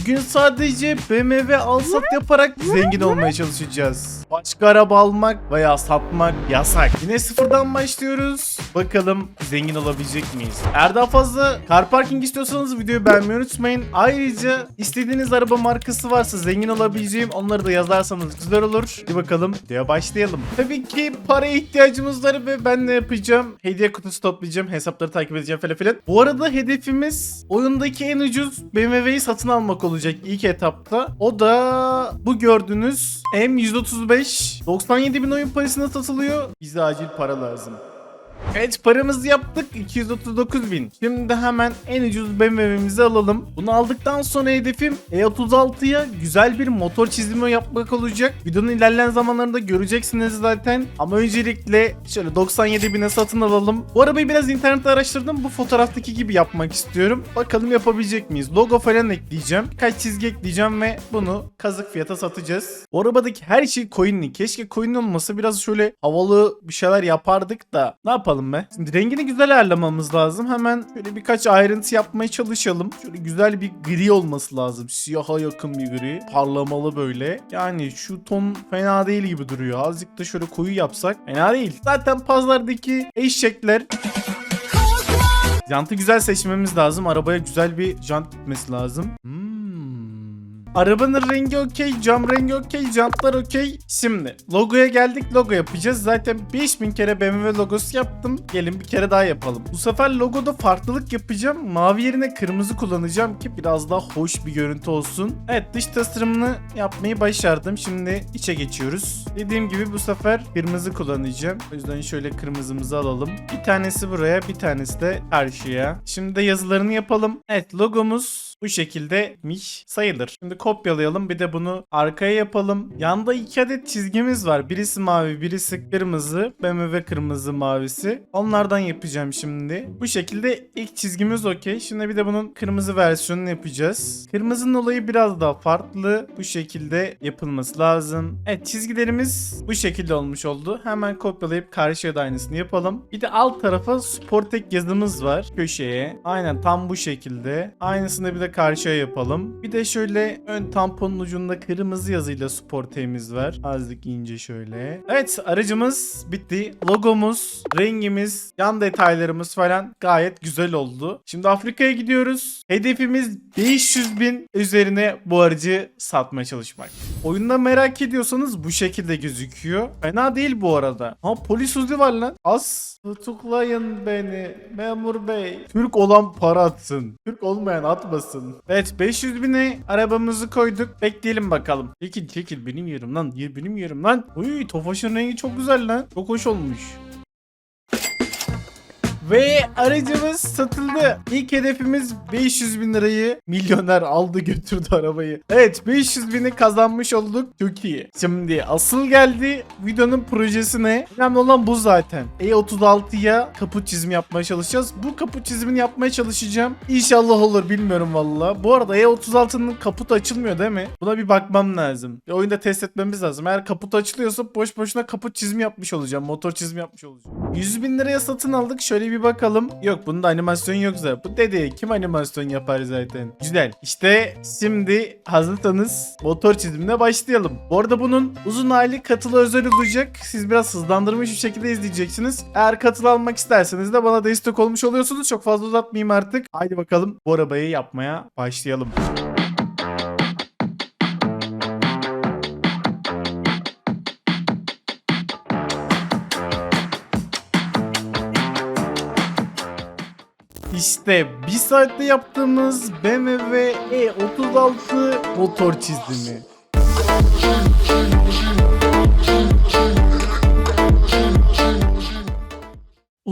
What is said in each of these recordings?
Bugün sadece BMW al sat yaparak zengin olmaya çalışacağız. Başka araba almak veya satmak yasak. Yine sıfırdan başlıyoruz. Bakalım zengin olabilecek miyiz? Eğer daha fazla car parking istiyorsanız videoyu beğenmeyi unutmayın. Ayrıca istediğiniz araba markası varsa zengin olabileceğim onları da yazarsanız güzel olur. Hadi bakalım videoya başlayalım. Tabii ki paraya ihtiyacımız var ve ben ne yapacağım? Hediye kutusu toplayacağım. Hesapları takip edeceğim falan filan. Bu arada hedefimiz oyundaki en ucuz BMW'yi satın almak olacak ilk etapta. O da bu gördüğünüz M135 97 bin oyun parasına satılıyor. Bize acil para lazım. Evet paramızı yaptık 239 bin. Şimdi hemen en ucuz BMW'mizi alalım. Bunu aldıktan sonra hedefim E36'ya güzel bir motor çizimi yapmak olacak. Videonun ilerleyen zamanlarında göreceksiniz zaten. Ama öncelikle şöyle 97 bine satın alalım. Bu arabayı biraz internette araştırdım. Bu fotoğraftaki gibi yapmak istiyorum. Bakalım yapabilecek miyiz? Logo falan ekleyeceğim. Kaç çizgi ekleyeceğim ve bunu kazık fiyata satacağız. Bu arabadaki her şey coinli. Keşke coinli olmasa biraz şöyle havalı bir şeyler yapardık da. Ne yapalım be? Şimdi rengini güzel ayarlamamız lazım. Hemen şöyle birkaç ayrıntı yapmaya çalışalım. Şöyle güzel bir gri olması lazım. Siyaha yakın bir gri. Parlamalı böyle. Yani şu ton fena değil gibi duruyor. Azıcık da şöyle koyu yapsak fena değil. Zaten pazardaki eşekler Jantı güzel seçmemiz lazım. Arabaya güzel bir jant gitmesi lazım. Hmm. Arabanın rengi okey, cam rengi okey, jantlar okey. Şimdi logoya geldik logo yapacağız. Zaten 5000 kere BMW logosu yaptım. Gelin bir kere daha yapalım. Bu sefer logoda farklılık yapacağım. Mavi yerine kırmızı kullanacağım ki biraz daha hoş bir görüntü olsun. Evet dış tasarımını yapmayı başardım. Şimdi içe geçiyoruz. Dediğim gibi bu sefer kırmızı kullanacağım. O yüzden şöyle kırmızımızı alalım. Bir tanesi buraya bir tanesi de karşıya. Şimdi de yazılarını yapalım. Evet logomuz bu şekildemiş sayılır. Şimdi kopyalayalım bir de bunu arkaya yapalım. Yanda iki adet çizgimiz var. Birisi mavi birisi kırmızı. BMW kırmızı mavisi. Onlardan yapacağım şimdi. Bu şekilde ilk çizgimiz okey. Şimdi bir de bunun kırmızı versiyonunu yapacağız. Kırmızının olayı biraz daha farklı. Bu şekilde yapılması lazım. Evet çizgilerimiz bu şekilde olmuş oldu. Hemen kopyalayıp karşıya da aynısını yapalım. Bir de alt tarafa Sportek yazımız var. Köşeye. Aynen tam bu şekilde. Aynısını bir de karşıya yapalım. Bir de şöyle ön tamponun ucunda kırmızı yazıyla Sportek'imiz var. Azıcık ince şöyle. Evet aracımız bitti. Logomuz, rengimiz, yan detaylarımız falan gayet güzel oldu. Şimdi Afrika'ya gidiyoruz. Hedefimiz 500 bin üzerine bu aracı satmaya çalışmak. Oyunda merak ediyorsanız bu şekilde gözüküyor. Fena değil bu arada. Ha polis uzi var lan. Az tutuklayın beni memur bey. Türk olan para atsın. Türk olmayan atmasın. Evet 500 bine arabamızı koyduk. Bekleyelim bakalım. Çekil çekil benim yerim lan. Benim yerim lan. Uy Tofaş'ın rengi çok güzel lan. Çok hoş olmuş. Ve aracımız satıldı. İlk hedefimiz 500 bin lirayı milyoner aldı götürdü arabayı. Evet 500 bini kazanmış olduk. Çok iyi. Şimdi asıl geldi videonun projesine. Önemli olan bu zaten. E36'ya kaput çizimi yapmaya çalışacağız. Bu kaput çizimini yapmaya çalışacağım. İnşallah olur bilmiyorum valla. Bu arada E36'nın kaputu açılmıyor değil mi? Buna bir bakmam lazım. Bir oyunda test etmemiz lazım. Eğer kaput açılıyorsa boş boşuna kaput çizimi yapmış olacağım. Motor çizimi yapmış olacağım. 100 bin liraya satın aldık. Şöyle bir bakalım. Yok bunda animasyon yok zaten. Bu dedi kim animasyon yapar zaten. Güzel. İşte şimdi hazırsanız motor çizimine başlayalım. Bu arada bunun uzun hali katılı özel olacak. Siz biraz hızlandırmış bir şekilde izleyeceksiniz. Eğer katıl almak isterseniz de bana destek olmuş oluyorsunuz. Çok fazla uzatmayayım artık. Haydi bakalım bu arabayı yapmaya başlayalım. İşte bir saatte yaptığımız BMW E36 motor çizimi.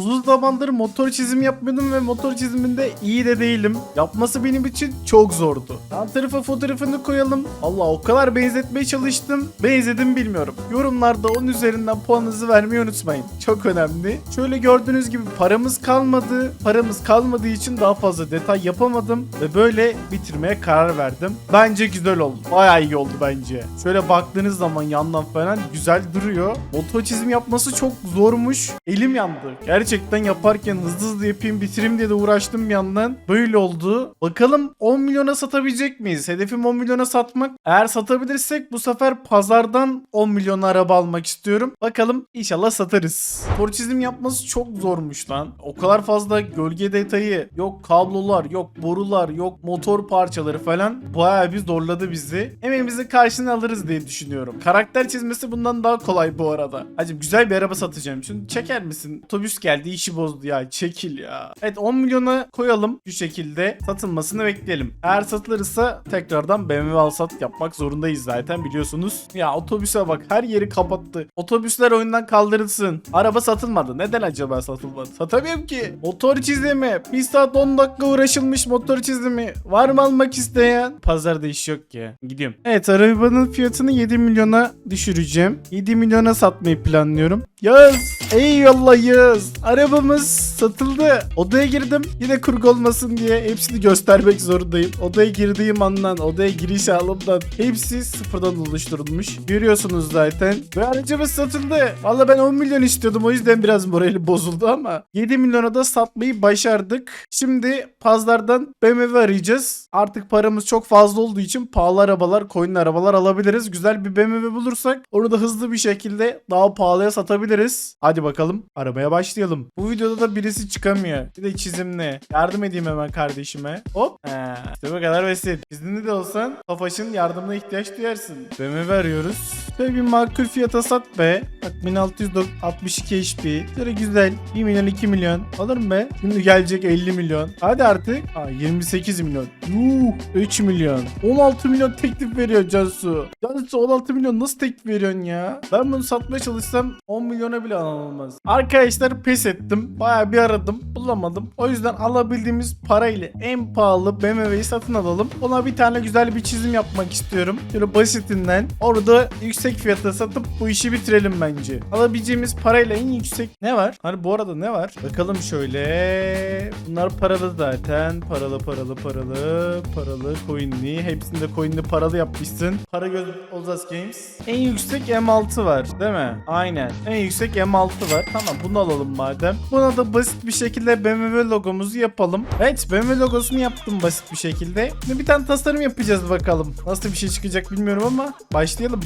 Uzun zamandır motor çizimi yapmıyordum ve motor çiziminde iyi de değilim. Yapması benim için çok zordu. Yan tarafa fotoğrafını koyalım. Allah o kadar benzetmeye çalıştım. Benzedim bilmiyorum. Yorumlarda onun üzerinden puanınızı vermeyi unutmayın. Çok önemli. Şöyle gördüğünüz gibi paramız kalmadı. Paramız kalmadığı için daha fazla detay yapamadım. Ve böyle bitirmeye karar verdim. Bence güzel oldu. Bayağı iyi oldu bence. Şöyle baktığınız zaman yandan falan güzel duruyor. Motor çizim yapması çok zormuş. Elim yandı. Gerçekten gerçekten yaparken hızlı hızlı yapayım bitireyim diye de uğraştım bir yandan. Böyle oldu. Bakalım 10 milyona satabilecek miyiz? Hedefim 10 milyona satmak. Eğer satabilirsek bu sefer pazardan 10 milyon araba almak istiyorum. Bakalım inşallah satarız. Spor çizim yapması çok zormuş lan. O kadar fazla gölge detayı, yok kablolar, yok borular, yok motor parçaları falan bayağı bir zorladı bizi. Emeğimizin karşılığını alırız diye düşünüyorum. Karakter çizmesi bundan daha kolay bu arada. Hacım güzel bir araba satacağım. Şunu çeker misin? Otobüs geldi işi bozdu ya. Çekil ya. Evet 10 milyona koyalım şu şekilde. Satılmasını bekleyelim. Eğer satılırsa tekrardan BMW al sat yapmak zorundayız zaten biliyorsunuz. Ya otobüse bak her yeri kapattı. Otobüsler oyundan kaldırılsın. Araba satılmadı. Neden acaba satılmadı? Satamıyorum ki. Motor çizimi. 1 saat 10 dakika uğraşılmış motor çizimi. Var mı almak isteyen? Pazarda iş yok ki. Gidiyorum. Evet arabanın fiyatını 7 milyona düşüreceğim. 7 milyona satmayı planlıyorum. Yaz. Eyvallah Yaz. Arabamız satıldı. Odaya girdim. Yine kurgu olmasın diye hepsini göstermek zorundayım. Odaya girdiğim andan, odaya giriş alımdan hepsi sıfırdan oluşturulmuş. Görüyorsunuz zaten. Ve aracımız satıldı. Valla ben 10 milyon istiyordum. O yüzden biraz morali bozuldu ama 7 milyona da satmayı başardık. Şimdi pazardan BMW arayacağız. Artık paramız çok fazla olduğu için pahalı arabalar, coin arabalar alabiliriz. Güzel bir BMW bulursak onu da hızlı bir şekilde daha pahalıya satabiliriz. Hadi bakalım arabaya başlayalım. Bu videoda da birisi çıkamıyor. Bir de çizimli. Yardım edeyim hemen kardeşime. Hop. He, işte bu kadar basit. Çizimli de olsan Tofaş'ın yardımına ihtiyaç duyarsın. BMW arıyoruz. Şöyle bir makul fiyata sat be. Bak 1662 HP. Şöyle güzel. 1 milyon 2 milyon. Alır mı be? Şimdi gelecek 50 milyon. Hadi artık. Aa, 28 milyon. Yuh 3 milyon. 16 milyon teklif veriyor Cansu. Cansu 16 milyon nasıl teklif veriyorsun ya? Ben bunu satmaya çalışsam 10 milyona bile alınmaz. Arkadaşlar pes ettim. Baya bir aradım. Bulamadım. O yüzden alabildiğimiz parayla en pahalı BMW'yi satın alalım. Ona bir tane güzel bir çizim yapmak istiyorum. Şöyle basitinden. Orada yüksek fiyata satıp bu işi bitirelim bence. Alabileceğimiz parayla en yüksek ne var? Hani bu arada ne var? Bakalım şöyle. Bunlar paralı zaten. Paralı paralı paralı. Paralı coinli. Hepsini de coinli paralı yapmışsın. Para göz Olzas Games. En yüksek M6 var değil mi? Aynen. En yüksek M6 var. Tamam bunu alalım madem. Buna da basit bir şekilde BMW logomuzu yapalım. Evet BMW logosunu yaptım basit bir şekilde. Şimdi bir tane tasarım yapacağız bakalım. Nasıl bir şey çıkacak bilmiyorum ama başlayalım.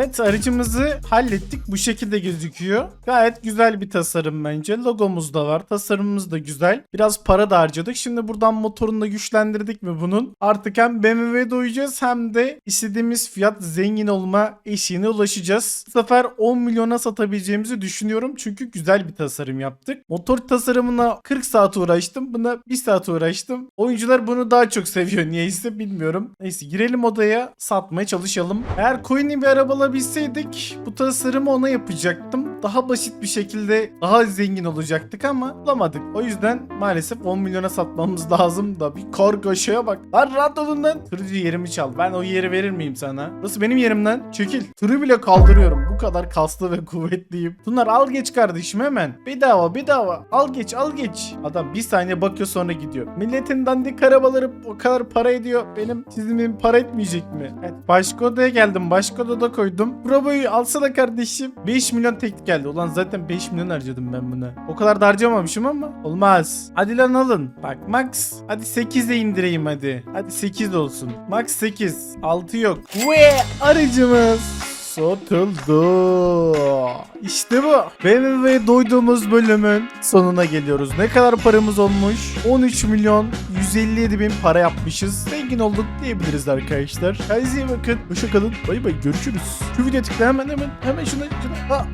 Evet aracımızı hallettik. Bu şekilde gözüküyor. Gayet güzel bir tasarım bence. Logomuz da var. Tasarımımız da güzel. Biraz para da harcadık. Şimdi buradan motorunu da güçlendirdik mi bunun? Artık hem BMW'de uyacağız hem de istediğimiz fiyat zengin olma eşiğine ulaşacağız. Bu sefer 10 milyona satabileceğimizi düşünüyorum. Çünkü güzel bir tasarım yaptık. Motor tasarımına 40 saat uğraştım. Buna 1 saat uğraştım. Oyuncular bunu daha çok seviyor. Niyeyse bilmiyorum. Neyse girelim odaya satmaya çalışalım. Eğer coin'i bir araba alabilseydik bu tasarımı ona yapacaktım. Daha basit bir şekilde daha zengin olacaktık ama bulamadık. O yüzden maalesef 10 milyona satmamız lazım da bir kargaşaya bak. Lan rahat olun lan. Tırcı yerimi çal. Ben o yeri verir miyim sana? Burası benim yerim lan. Çekil. Tırı bile kaldırıyorum. Bu kadar kaslı ve kuvvetliyim. Bunlar al geç kardeşim hemen. Bedava bedava. Al geç al geç. Adam bir saniye bakıyor sonra gidiyor. Milletin dandik arabaları o kadar para ediyor. Benim çizimim para etmeyecek mi? Evet başka odaya geldim. Başka odada koydum. Bravo'yu alsana kardeşim. 5 milyon teklif geldi. Ulan zaten 5 milyon harcadım ben buna. O kadar da harcamamışım ama olmaz. Hadi lan alın. Bak Max hadi 8'e indireyim hadi. Hadi 8 olsun. Max 8. 6 yok. Ve aracımız satıldı. İşte bu. BMW'ye doyduğumuz bölümün sonuna geliyoruz. Ne kadar paramız olmuş? 13 milyon 157 bin para yapmışız. Zengin olduk diyebiliriz arkadaşlar. Kendinize iyi bakın. Hoşça kalın. Bay bay görüşürüz. Şu videoya tıkla hemen hemen hemen şuna şuna. Aa,